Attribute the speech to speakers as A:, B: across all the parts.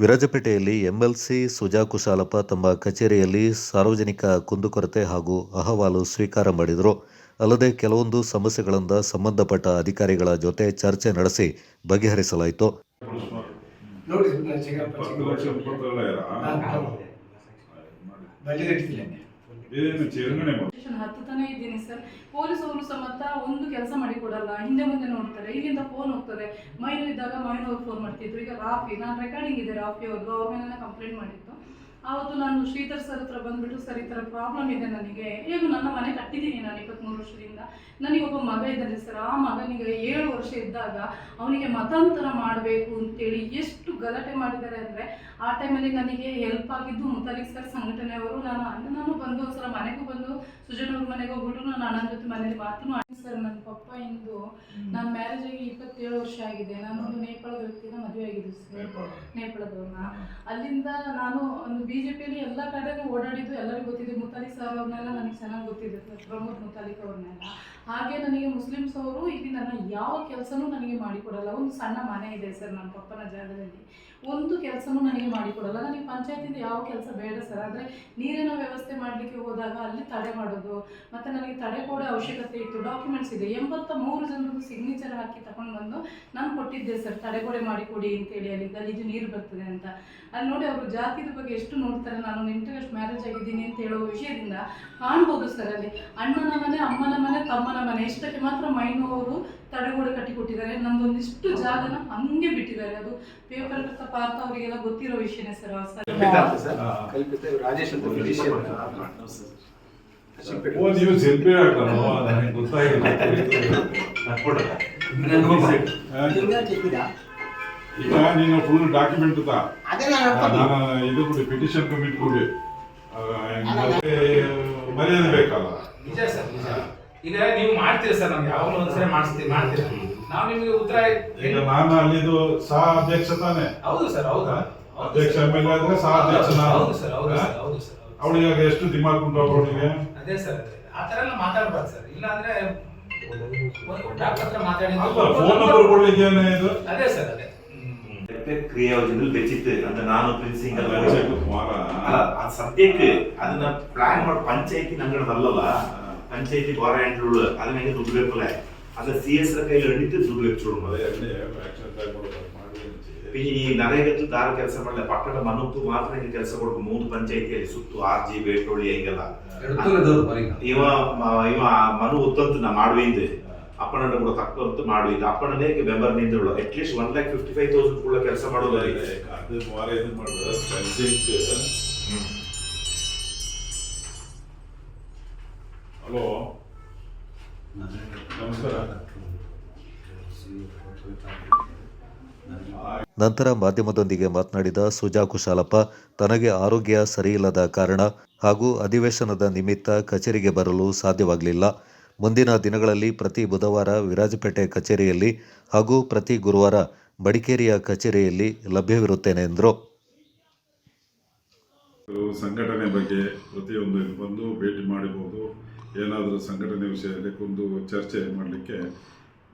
A: ವಿರಾಜಪೇಟೆಯಲ್ಲಿ MLC Suja Kushalappa ತಮ್ಮ ಕಚೇರಿಯಲ್ಲಿ ಸಾರ್ವಜನಿಕ ಕುಂದುಕೊರತೆ ಹಾಗೂ ಅಹವಾಲು ಸ್ವೀಕಾರ ಮಾಡಿದರು. ಅಲ್ಲದೆ ಕೆಲವೊಂದು ಸಮಸ್ಯೆಗಳಿಂದ ಸಂಬಂಧಪಟ್ಟ ಅಧಿಕಾರಿಗಳ ಜೊತೆ ಚರ್ಚೆ ನಡೆಸಿ ಬಗೆಹರಿಸಲಾಯಿತು.
B: ನೋಡಿ
C: ಮಾಡಿ
D: ಸ್ಟೇಷನ್ ಇದ್ದೀನಿ ಸರ್ ಪೊಲೀಸ್ ಅವರು ಸಮೇತ ಒಂದು ಕೆಲಸ ಮಾಡಿ ಕೊಡಲ್ಲ ಹಿಂದೆ ಮುಂದೆ ನೋಡ್ತಾರೆ. ಇಲ್ಲಿಂದ ಫೋನ್ ಹೋಗ್ತಾರೆ ಮೈನು ಇದ್ದಾಗ ಮೈನು ಅವ್ರು ಫೋನ್ ಮಾಡ್ತಿದ್ರು. ಈಗ ರಾಫಿ ನಾನು ರೆಕಾರ್ಡಿಂಗ್ ಇದೆ ರಾಫಿ ಅವ್ರದ್ದು ಅವ್ರ ಮೇಲೆ ಕಂಪ್ಲೇಂಟ್ ಮಾಡಿತ್ತು. ಆವತ್ತು ನಾನು ಶ್ರೀಧರ್ ಸರ್ ಹತ್ರ ಬಂದ್ಬಿಟ್ಟು, ಸರ್, ಈ ಥರ ಪ್ರಾಬ್ಲಮ್ ಇದೆ ನನಗೆ. ಏನು ನನ್ನ ಮನೆ ಕಟ್ಟಿದ್ದೀನಿ ನಾನು ಇಪ್ಪತ್ತ್ಮೂರು ವರ್ಷದಿಂದ. ನನಗೆ ಒಬ್ಬ ಮಗ ಇದ್ದಾನೆ ಸರ್. ಆ ಮಗನಿಗೆ ಏಳು ವರ್ಷ ಇದ್ದಾಗ ಅವನಿಗೆ ಮತಾಂತರ ಮಾಡಬೇಕು ಅಂತೇಳಿ ಎಷ್ಟು ಗಲಾಟೆ ಮಾಡಿದ್ದಾರೆ ಅಂದರೆ, ಆ ಟೈಮಲ್ಲಿ ನನಗೆ ಹೆಲ್ಪ್ ಆಗಿದ್ದು ಮುತಾಲಿಕ್ ಸರ್ ಸಂಘಟನೆಯವರು. ನಾನು ಅಣ್ಣನೂ ಬಂದು ಒಂದ್ಸಲ ಮನೆಗೂ ಬಂದು, ಸುಜನ್ ಅವ್ರ ಮನೆಗೆ ಹೋಗ್ಬಿಟ್ಟು, ನಾನು ಅಣ್ಣನ ಜೊತೆ ಮನೇಲಿ ಮಾತು ಸರ್ ನನ್ನ ಪಪ್ಪ ಇಂದು ನಾನು ಮ್ಯಾರೇಜ್ ಆಗಿ ಇಪ್ಪತ್ತೇಳು ವರ್ಷ ಆಗಿದೆ. ನಾನು ಒಂದು ನೇಪಾಳದ ವ್ಯಕ್ತಿನ ಮದುವೆ ಆಗಿದ್ದು ಸರ್.
C: ನೇಪಾಳ.
D: ನೇಪಾಳದವ್ರನ್ನ ಅಲ್ಲಿಂದ ನಾನು ಒಂದು ಬಿ ಜೆ ಪಿಯಲ್ಲಿ ಎಲ್ಲ ಕಡೆನೂ ಓಡಾಡಿದ್ದು ಎಲ್ಲರಿಗೂ ಗೊತ್ತಿದೆ. ಮುತಾಲಿಕ್ ಸರ್ ಅವ್ರನ್ನೆಲ್ಲ ನನಗೆ ಚೆನ್ನಾಗಿ ಗೊತ್ತಿದೆ. ಸರ್ ಪ್ರಮೋದ್ ಮುತಾಲಿಕ್ ಅವ್ರನ್ನೆಲ್ಲ. ಹಾಗೆ ನನಗೆ ಮುಸ್ಲಿಮ್ಸ್ ಅವರು ಇಲ್ಲಿ ನನ್ನ ಯಾವ ಕೆಲಸನೂ ನನಗೆ ಮಾಡಿಕೊಡಲ್ಲ. ಒಂದು ಸಣ್ಣ ಮನೆ ಇದೆ ಸರ್ ನಮ್ಮ ಪಪ್ಪನ ಜಾಗದಲ್ಲಿ. ಒಂದು ಕೆಲಸನೂ ನನಗೆ ಮಾಡಿಕೊಡಲ್ಲ. ನನಗೆ ಪಂಚಾಯತಿಂದ ಯಾವ ಕೆಲಸ ಬೇಡ ಸರ್. ಆದರೆ ನೀರಿನ ವ್ಯವಸ್ಥೆ ಮಾಡಲಿಕ್ಕೆ ಹೋದಾಗ ಅಲ್ಲಿ ತಡೆ ಮಾಡೋದು, ಮತ್ತು ನನಗೆ ತಡೆ ಕೊಡೋ ಅವಶ್ಯಕತೆ ಇತ್ತು. ಡಾಕ್ಯುಮೆಂಟ್ಸ್ ಇದೆ. ಎಂಬತ್ತ ಮೂರು ಜನರದ್ದು ಸಿಗ್ನೇಚರ್ ಹಾಕಿ ತಗೊಂಡು ಬಂದು ನಾನು ಕೊಟ್ಟಿದ್ದೆ ಸರ್. ತಡೆಗೋಡೆ ಮಾಡಿಕೊಡಿ ಅಂತೇಳಿ ಅಲ್ಲಿ ಗಲೀಜು ನೀರು ಬರ್ತದೆ ಅಂತ. ಅಲ್ಲಿ ನೋಡಿ ಅವರು ಜಾತಿದ ಬಗ್ಗೆ ಎಷ್ಟು ನೋಡ್ತಾರೆ. ನಾನು ಇಂಟರ್ನೆಟ್ ಮ್ಯಾರೇಜ್ ಆಗಿದ್ದೀನಿ ಅಂತ ಹೇಳೋ ವಿಷಯದಿಂದ ಕಾಣ್ಬೋದು ಸರ್ ಅಲ್ಲಿ. ಅಣ್ಣನ ಮನೆ, ಅಮ್ಮನ ಮನೆ, ತಮ್ಮನ ಮನೆ ಇಷ್ಟಕ್ಕೆ ಮಾತ್ರ ಮೈನು ಅವರು ತಡೆಗೋಡೆ ಕಟ್ಟಿ ಕೊಟ್ಟಿದ್ದಾರೆ ನಂದೊಂದಿಷ್ಟು ಜಾಗನ ಹಂಗೆ ಬಿಟ್ಟಿದ್ದಾರೆ. ಅದು ಪೇಪರ್ ಪಾರ್ಥ ಅವರಿಗೆಲ್ಲ ಗೊತ್ತಿರೋ ವಿಷಯನೇ ಸರ್ ಆ ಸರ್.
B: ಕಲ್ಪಿತ ಅಂತ ಸರ್? ಕಲ್ಪಿತ ರಾಜೇಶ್ ಅಂತ
C: ಓ ನೀವು ಸೆಲ್ಫಿ ಹಾಕ್ತಾರೋ ನನಗೆ ಗೊತ್ತಾಗಿಲ್ಲ. ಈಗ ನೀನು ಫುಲ್ ಡಾಕ್ಯುಮೆಂಟ್ ತಾ?
B: ಅದೇ ನಾನು.
C: ಇದು ಕೊಡಿ ಪಿಟಿಷನ್ ಕಮಿಟಿ ಕೊಡಿ. ಮರ್ಯಾದೆ ಬೇಕಲ್ಲ?
E: ನಿಜ ಸರ್ ನಿಜ. ಈಗ ನೀವು ಮಾಡ್ತೀರಾ ಸರ್ ನಮ್ಗೆ? ಯಾವಾಗಲೂ ಒಂದ್ಸರಿ ಮಾಡಿಸ್ತೀವಿ ಮಾಡ್ತೀರಾ? ನಾವು ನಿಮಗೆ ಉತ್ತರ
C: ಈಗ ನಾನು ಅಲ್ಲಿದು ಸಹ ಅಧ್ಯಕ್ಷ ತಾನೆ.
E: ಹೌದು ಸರ್ ಹೌದಾ.
C: ಅಧ್ಯಕ್ಷ ಎಂ ಎಲ್ ಎ ಆದ್ರೆ ಸಹ ಅಧ್ಯಕ್ಷ
E: ಹೌದು ಸರ್ ಹೌದು ಸರ್ ಹೌದು ಸರ್
C: ಅವಳಿಗೆ ಎಷ್ಟು ದಿಮಾಗ್ ಉಂಟು ಅವಳಿಗೆ?
E: ಅದೇ ಸರ್ ಆ ಥರ ಎಲ್ಲ ಮಾತಾಡ್ಬಾರ್ದು ಸರ್. ಇಲ್ಲ ಅಂದ್ರೆ ಅದೇ ಸರ್ ಅದೇ.
F: ಕ್ರಿಯೆ ಯೋಜನೆಯಲ್ಲಿ ಬೆಚ್ಚಿತ್ತು ಅಂದ್ರೆ ನಾನು ಪ್ರಿನ್ಸಿಂಗ್ ಅಲ್ಲ ಅದು ಸದ್ಯಕ್ಕೆ ಅದನ್ನ ಪ್ಲಾನ್ ಮಾಡಿ ಪಂಚಾಯತಿ ನಂಗಡದಲ್ಲಲ್ಲ ಪಂಚಾಯತಿ ಬೇಕಲ್ಲ ಅದ ಸಿ ಎಸ್ ಕೈಲಿ ಹಿಡಿತು ದುಡ್ಡು ವೆಚ್ಚೋಡು
C: ಅದೇ ಎಣ್ಣೆ ಆಕ್ಷನ್ ಟೈಮ್ ಮಾಡಿ
F: ಈ ನರೇಗತ್ತು ದಾರ ಕೆಲಸ ಮಾಡಲ್ಲ ಪಕ್ಕದ ಮನಕ್ಕೂ ಮಾತ್ರ ಹಿಂಗೆ ಕೆಲಸ ಕೊಡ್ಬೇಕು ಮೂರು ಪಂಚಾಯತಿಯಲ್ಲಿ ಸುತ್ತು ಆರ್ಜಿ ಬೇಟೋಳಿ ಹಿಂಗೆಲ್ಲ ಇವ ಇವ ಮನು ಉತ್ತಂತ ನಾ ಮಾಡುವಿದ್ದೆ ಅಪ್ಪನ ಕೂಡ ತಕ್ಕಂತ ಮಾಡುವಿದ್ದೆ ಅಪ್ಪನೇ ಮೆಂಬರ್ನಿಂದ at least one lakh fifty five thousand ಕೂಡ ಕೆಲಸ ಮಾಡೋದು.
C: ಅದು ಮಾರೇ ಇದು ಮಾಡುದು ಫೆನ್ಸಿಂಗ್
A: ನಂತರ ಮಾಧ್ಯಮದೊಂದಿಗೆ ಮಾತನಾಡಿದ ಸುಜಾ ಕುಶಾಲಪ್ಪ, ತನಗೆ ಆರೋಗ್ಯ ಸರಿಯಿಲ್ಲದ ಕಾರಣ ಹಾಗೂ ಅಧಿವೇಶನದ ನಿಮಿತ್ತ ಕಚೇರಿಗೆ ಬರಲು ಸಾಧ್ಯವಾಗಲಿಲ್ಲ. ಮುಂದಿನ ದಿನಗಳಲ್ಲಿ ಪ್ರತಿ ಬುಧವಾರ ವಿರಾಜಪೇಟೆ ಕಚೇರಿಯಲ್ಲಿ ಹಾಗೂ ಪ್ರತಿ ಗುರುವಾರ ಬಡಿಕೇರಿಯ ಕಚೇರಿಯಲ್ಲಿ ಲಭ್ಯವಿರುತ್ತೇನೆ ಎಂದರು.
C: ಸಂಘಟನೆ ಬಗ್ಗೆ ಪ್ರತಿಯೊಂದು ಬಂದು ಭೇಟಿ ಮಾಡಬಹುದು. ಏನಾದರೂ ಸಂಘಟನೆ ವಿಷಯದಲ್ಲಿ ಕುಂದು ಚರ್ಚೆ ಮಾಡಲಿಕ್ಕೆ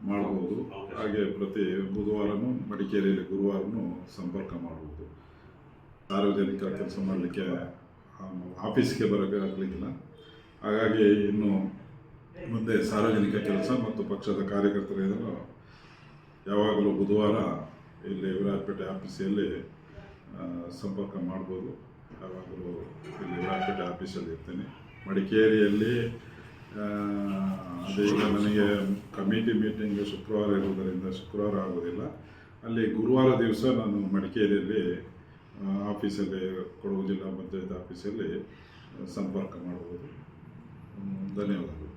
C: ಮಾಡಬಹುದು ಹಾಗೆ ಪ್ರತಿ ಬುಧವಾರನೂ ಮಡಿಕೇರಿಯಲ್ಲಿ ಗುರುವಾರನೂ ಸಂಪರ್ಕ ಮಾಡಬಹುದು ಸಾರ್ವಜನಿಕ ಕೆಲಸ ಮಾಡಲಿಕ್ಕೆ ಆಫೀಸ್ಗೆ ಬರೋಕ್ಕಾಗಲಿಕ್ಕಿಲ್ಲ ಹಾಗಾಗಿ ಇನ್ನು ಮುಂದೆ ಸಾರ್ವಜನಿಕ ಕೆಲಸ ಮತ್ತು ಪಕ್ಷದ ಕಾರ್ಯಕರ್ತರು ಏನೋ ಯಾವಾಗಲೂ ಬುಧವಾರ ಇಲ್ಲಿ ವಿರಾಜಪೇಟೆ ಆಫೀಸಲ್ಲಿ ಸಂಪರ್ಕ ಮಾಡ್ಬೋದು. ಯಾವಾಗಲೂ ಇಲ್ಲಿ ವಿರಾಜಪೇಟೆ ಆಫೀಸಲ್ಲಿ ಇರ್ತೇನೆ. ಮಡಿಕೇರಿಯಲ್ಲಿ ಆ, ಅದೇ ಈಗ ನನಗೆ ಕಮಿಟಿ ಮೀಟಿಂಗ್ ಶುಕ್ರವಾರ ಇರುವುದರಿಂದ ಶುಕ್ರವಾರ ಆಗೋದಿಲ್ಲ ಅಲ್ಲಿ ಗುರುವಾರ ದಿವಸ ನಾನು ಮಡಿಕೇರಿಯಲ್ಲಿ ಆಫೀಸಲ್ಲಿ ಕೊಡುವುದಿಲ್ಲ ಪಂಚಾಯತ್ ಆಫೀಸಲ್ಲಿ ಸಂಪರ್ಕ ಮಾಡ್ಬೋದು ಧನ್ಯವಾದಗಳು.